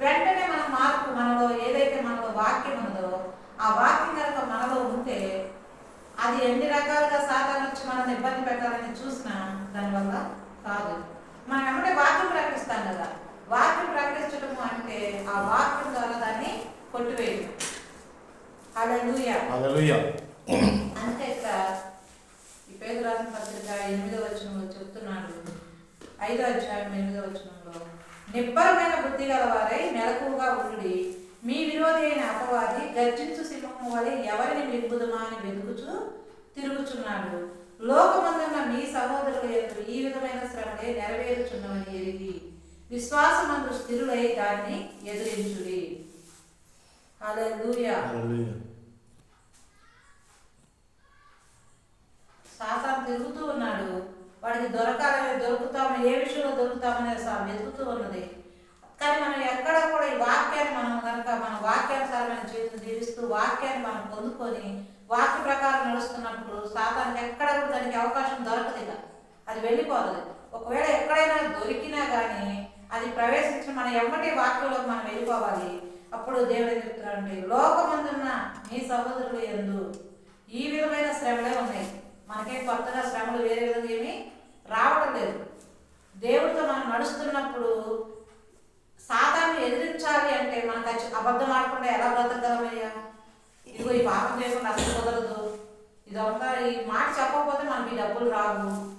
వెంటనే మన మార్పు మనలో ఏదైతే మనలో వాక్యం ఉన్నదో ఆ వాక్యం కనుక మనలో ఉంటే అది ఎన్ని రకాలుగా సాధన వచ్చి మనల్ని ఇబ్బంది పెట్టాలని చూసినా దానివల్ల కాదు. మనం ఎమ్మటే వాక్యం ప్రకటిస్తాం కదా. వాక్యం ప్రకటించడం అంటే ఆ వాక్యం ద్వారా దాన్ని కొట్టివేయడం. ఇక్కడ ఈ పేరు రాసిన పత్రిక ఎనిమిదో వచనంలో చెప్తున్నాడు. ఐదో అధ్యాయం ఎనిమిదో వచనంలో. నిబ్బరమైన బుద్ధి గలవారై మెలకువగా ఉండి మీ విరోధి అయిన అపవాది గర్జించు సింహము వలె ఎవరిని మింగుదుమా అని వెతుకుచూ తిరుగుచున్నాడు. లోకమందున్న మీ సహోదరుల యొక్క ఈ విధమైన శ్రమలే నెరవేరుచున్నవని ఎరిగి విశ్వాసమందు స్థిరులై దాన్ని ఎదిరించుడి. సాతాను తిరుగుతూ ఉన్నాడు. వాడికి దొరకాలని దొరుకుతాము ఏ విషయంలో దొరుకుతామనేది సా- వెతుకుతూ ఉన్నది. కానీ మనం ఎక్కడ కూడా ఈ వాక్యాన్ని మనం కనుక మన వాక్యానుసారమైన జీవితం జీవిస్తూ వాక్యాన్ని మనం పొందుకొని వాక్య ప్రకారం నడుస్తున్నప్పుడు సాధారణ ఎక్కడ కూడా దానికి అవకాశం దొరకదు ఇక అది వెళ్ళిపోతుంది. ఒకవేళ ఎక్కడైనా దొరికినా కానీ అది ప్రవేశించిన మన ఎమ్మటి వాక్యంలోకి మనం వెళ్ళిపోవాలి. అప్పుడు దేవుడు ఏం లోకమందున్న మీ సహోదరులు ఎందు ఈ విధమైన శ్రమలే ఉన్నాయి. మనకేం కొత్తగా శ్రమలు వేరే విధంగా ఏమీ రావడం లేదు. దేవుడితో మనం నడుస్తున్నప్పుడు సాతాన్ని ఎదిరించాలి అంటే మనం ఖచ్చి- అబద్ధం ఆడకుండా ఎలా బ్రతకగలమయ్యా? ఇదిగో ఈ పాపం చేయకుండా అసలు కుదరదు. ఇదంతా ఈ మాట చెప్పకపోతే మనకి ఈ డబ్బులు రావు.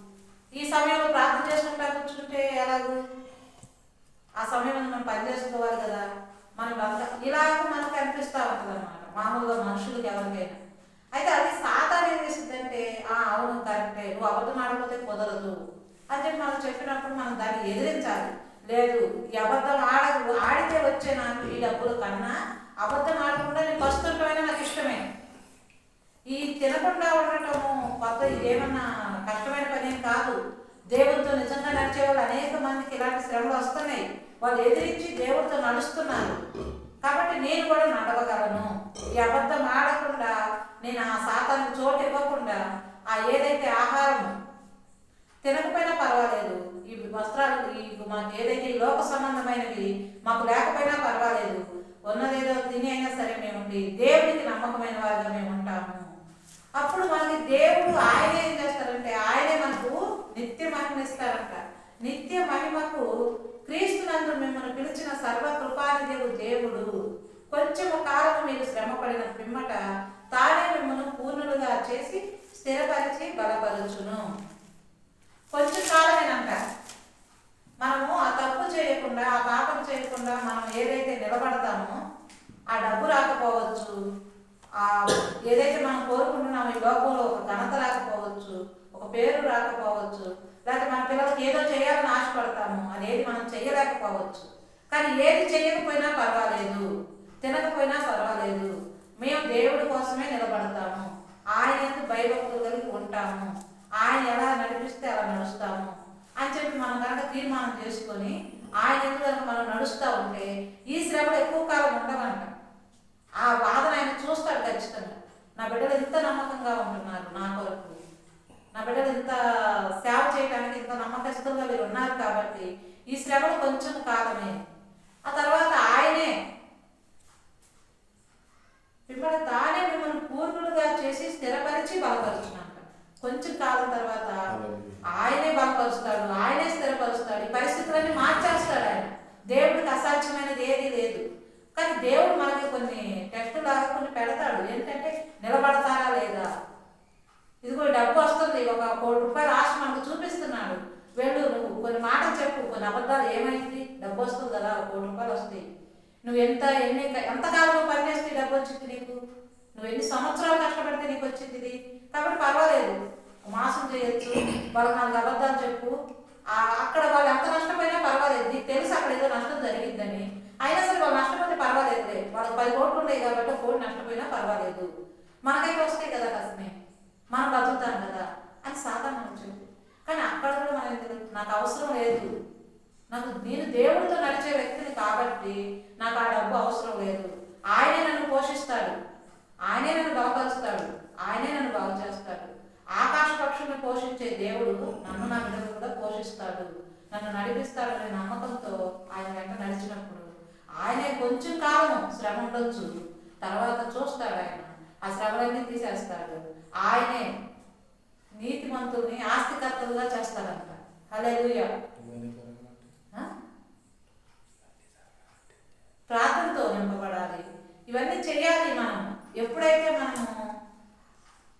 ఈ సమయంలో ప్రార్థన చేసుకుంటా కూర్చుంటే ఎలాగు? ఆ సమయంలో మనం పని చేసుకోవాలి కదా. మనం అంత ఇలాగ మనకు అనిపిస్తూ ఉంటుంది అనమాట మామూలుగా మనుషులకి ఎవరికైనా. అయితే అది సా సాతాన్ ఏం చేసిందంటే ఆ అవును కరెక్టే నువ్వు అబద్ధం ఆడకపోతే కుదరదు. అని చెప్పి మనం చెప్పినప్పుడు మనం దాన్ని ఎదిరించాలి. లేదు ఈ అబద్ధం ఆడదు ఆడితే వచ్చే నాకు ఈ డబ్బులు కన్నా అబద్ధం ఆడకుండా నేను పస్తుంటమైనా నాకు ఇష్టమే. ఈ తినకుండా ఉండటము కొత్త ఇదేమన్నా కష్టమైన పని ఏం కాదు. దేవుడితో నిజంగా నడిచే వాళ్ళు అనేక మందికి ఇలాంటి శ్రమలు వస్తున్నాయి. వాళ్ళు ఎదిరించి దేవుడితో నడుస్తున్నారు. కాబట్టి నేను కూడా నడవగలను. ఈ అబద్ధం ఆడకుండా నేను ఆ లోటు ఇవ్వకుండా ఆ ఏదైతే ఆహారం తినకపోయినా పర్వాలేదు ఈ వస్త్రాలు ఈ మాకు ఏదైతే లోక సంబంధమైనవి మాకు లేకపోయినా పర్వాలేదు. ఉన్నదేదో తిని అయినా సరే మేము ఉండి దేవుడికి నమ్మకమైన వారిగా మేము ఉంటాము అప్పుడు మనకి దేవుడు ఆయనే ఏం చేస్తారంటే ఆయనే మనకు నిత్య మహిమిస్తారంట నిత్య మహిమకు క్రీస్తునందు మిమ్మల్ని పిలిచిన సర్వ కృపానిదేవు దేవుడు. కొంచెము కాలం మీరు శ్రమపడిన పిమ్మట తానే మిమ్మల్ని పూర్ణులుగా చేసి స్థిరపరిచి బలపరుచును కొంచెం కాలమేనంట మనము ఆ తప్పు చేయకుండా ఆ పాపం చేయకుండా మనం ఏదైతే నిలబడతామో ఆ డబ్బు రాకపోవచ్చు. ఆ ఏదైతే మనం కోరుకుంటున్నామో ఈ లోకంలో ఒక ఘనత రాకపోవచ్చు ఒక పేరు రాకపోవచ్చు లేకపోతే మన పిల్లలకి ఏదో చేయాలని ఆశపడతాము అదేది మనం చేయలేకపోవచ్చు. కానీ ఏది చేయకపోయినా పర్వాలేదు తినకపోయినా పర్వాలేదు. మేము దేవుడి కోసమే నిలబడతాము. ఆయన ఎందుకు భయభక్తులు కలిగి ఉంటాము. ఆయన ఎలా నడిపిస్తే అలా నడుస్తాము అని చెప్పి మనం కనుక తీర్మానం చేసుకొని ఆయన ఎందుకు కనుక మనం నడుస్తూ ఉంటే ఈ శ్రమలు ఎక్కువ కాలం ఉండవంట. ఆ బాధను ఆయన చూస్తాడు ఖచ్చితంగా. నా బిడ్డలు ఇంత నమ్మకంగా ఉంటున్నారు నా కొరకు. నా బిడ్డలు ఇంత సేవ చేయడానికి ఇంత నమ్మకస్తులుగా వీరు ఉన్నారు కాబట్టి ఈ శ్రమలు కొంచెం కాలమే. ఆ తర్వాత ఆయనే మిమ్మల్ని తానే మిమ్మల్ని పూర్ణులుగా చేసి స్థిరపరిచి బలపరుచున్నాడు. కొంచెం కాలం తర్వాత ఆయనే బలపరుస్తాడు ఆయనే స్థిరపరుస్తాడు ఈ పరిస్థితులన్నీ మార్చేస్తాడు ఆయన. దేవుడికి అసాధ్యమైనది ఏదీ లేదు. కానీ దేవుడు మనకి కొన్ని టెస్ట్ లాగా కొన్ని పెడతాడు. ఏంటంటే నిలబడతారా లేదా? ఇదిగో డబ్బు వస్తుంది. ఒక కోటి రూపాయలు ఆశ మనకు చూపిస్తున్నాడు. వెళ్ళు నువ్వు కొన్ని మాటలు చెప్పు. కొన్ని అబద్ధాలు ఏమైంది? డబ్బు వస్తుంది కదా కోటి రూపాయలు వస్తాయి. నువ్వు ఎంత ఎన్ని ఎంతకాలం పని చేస్తే డబ్బు వచ్చింది నీకు? నువ్వు ఎన్ని సంవత్సరాలు కష్టపడితే నీకు వచ్చింది ఇది? కాబట్టి పర్వాలేదు. మాసం చేయొచ్చు వాళ్ళకి నాలుగు అబద్ధాలు చెప్పు. అక్కడ వాళ్ళు ఎంత నష్టపోయినా పర్వాలేదు. నీకు తెలుసు అక్కడ ఏదో నష్టం జరిగిందని. అయినా సరే వాళ్ళు నష్టపోతే పర్వాలేదులే వాళ్ళకి పది కోట్లు ఉన్నాయి కాబట్టి కోటి నష్టపోయినా పర్వాలేదు. మనకైతే వస్తాయి కదా కసమే మనం బతుకుతాం కదా అని సాధారణ మనం కానీ అక్కడ కూడా మనం ఎందుకు? నాకు అవసరం లేదు. నాకు నేను దేవుడితో నడిచే వ్యక్తిని కాబట్టి నాకు ఆ డబ్బు అవసరం లేదు. ఆయనే నన్ను పోషిస్తాడు. ఆయనే నన్ను బాగుపరుస్తాడు ఆయనే నన్ను బాగు చేస్తాడు. ఆకాశ పక్షుల్ని పోషించే దేవుడు నన్ను నా బిడ్డలు కూడా పోషిస్తాడు. నన్ను నడిపిస్తాడనే నమ్మకంతో ఆయన వెంట నడిచినప్పుడు ఆయనే కొంచెం కాలం శ్రమ ఉండొచ్చు. తర్వాత చూస్తాడు ఆయన. ఆ శ్రమలన్నీ తీసేస్తాడు. ఆయనే నీతిమంతుల్ని ఆస్తికర్తలుగా చేస్తాడంట. అదే ప్రార్థనతో నింపబడాలి. ఇవన్నీ చేయాలి మనం. ఎప్పుడైతే మనము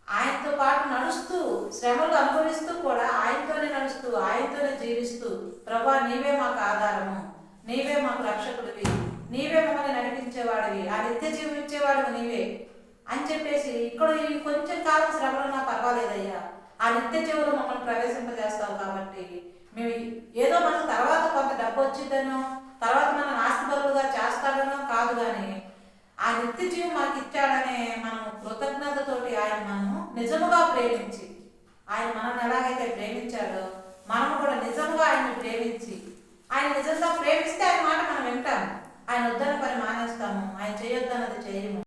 ఆయనతో పాటు నడుస్తూ శ్రమలు అనుభవిస్తూ కూడా ఆయనతోనే నడుస్తూ ఆయనతోనే జీవిస్తూ ప్రభా నీవే మాకు ఆధారము. నీవే మాకు రక్షకుడివి. నీవే మమ్మల్ని నడిపించేవాడివి. ఆ నిత్య జీవం ఇచ్చేవాడు నీవే. అని చెప్పేసి ఇక్కడ ఇవి కొంచెం కాలం శ్రమలు నాకు పర్వాలేదయ్యా. ఆ నిత్య జీవులు మమ్మల్ని ప్రవేశింపజేస్తావు కాబట్టి మేము ఏదో మనకు తర్వాత కొంత డబ్బు వచ్చిందనో తర్వాత మనం ఆస్తి ఆస్తిపరులుగా చేస్తాడనో కాదు కానీ ఆ నిత్య జీవం మనకి ఇచ్చాడనే మనం కృతజ్ఞతతోటి ఆయన మనం నిజముగా ప్రేమించి ఆయన మనల్ని ఎలాగైతే ప్రేమించాడో మనం కూడా నిజంగా ఆయన్ని ప్రేమించి ఆయన నిజంగా ప్రేమిస్తే ఆయన మాట మనం వింటాము. ఆయన వద్దన్న పని మానేస్తాము ఆయన చేయొద్దన్నది చేయము.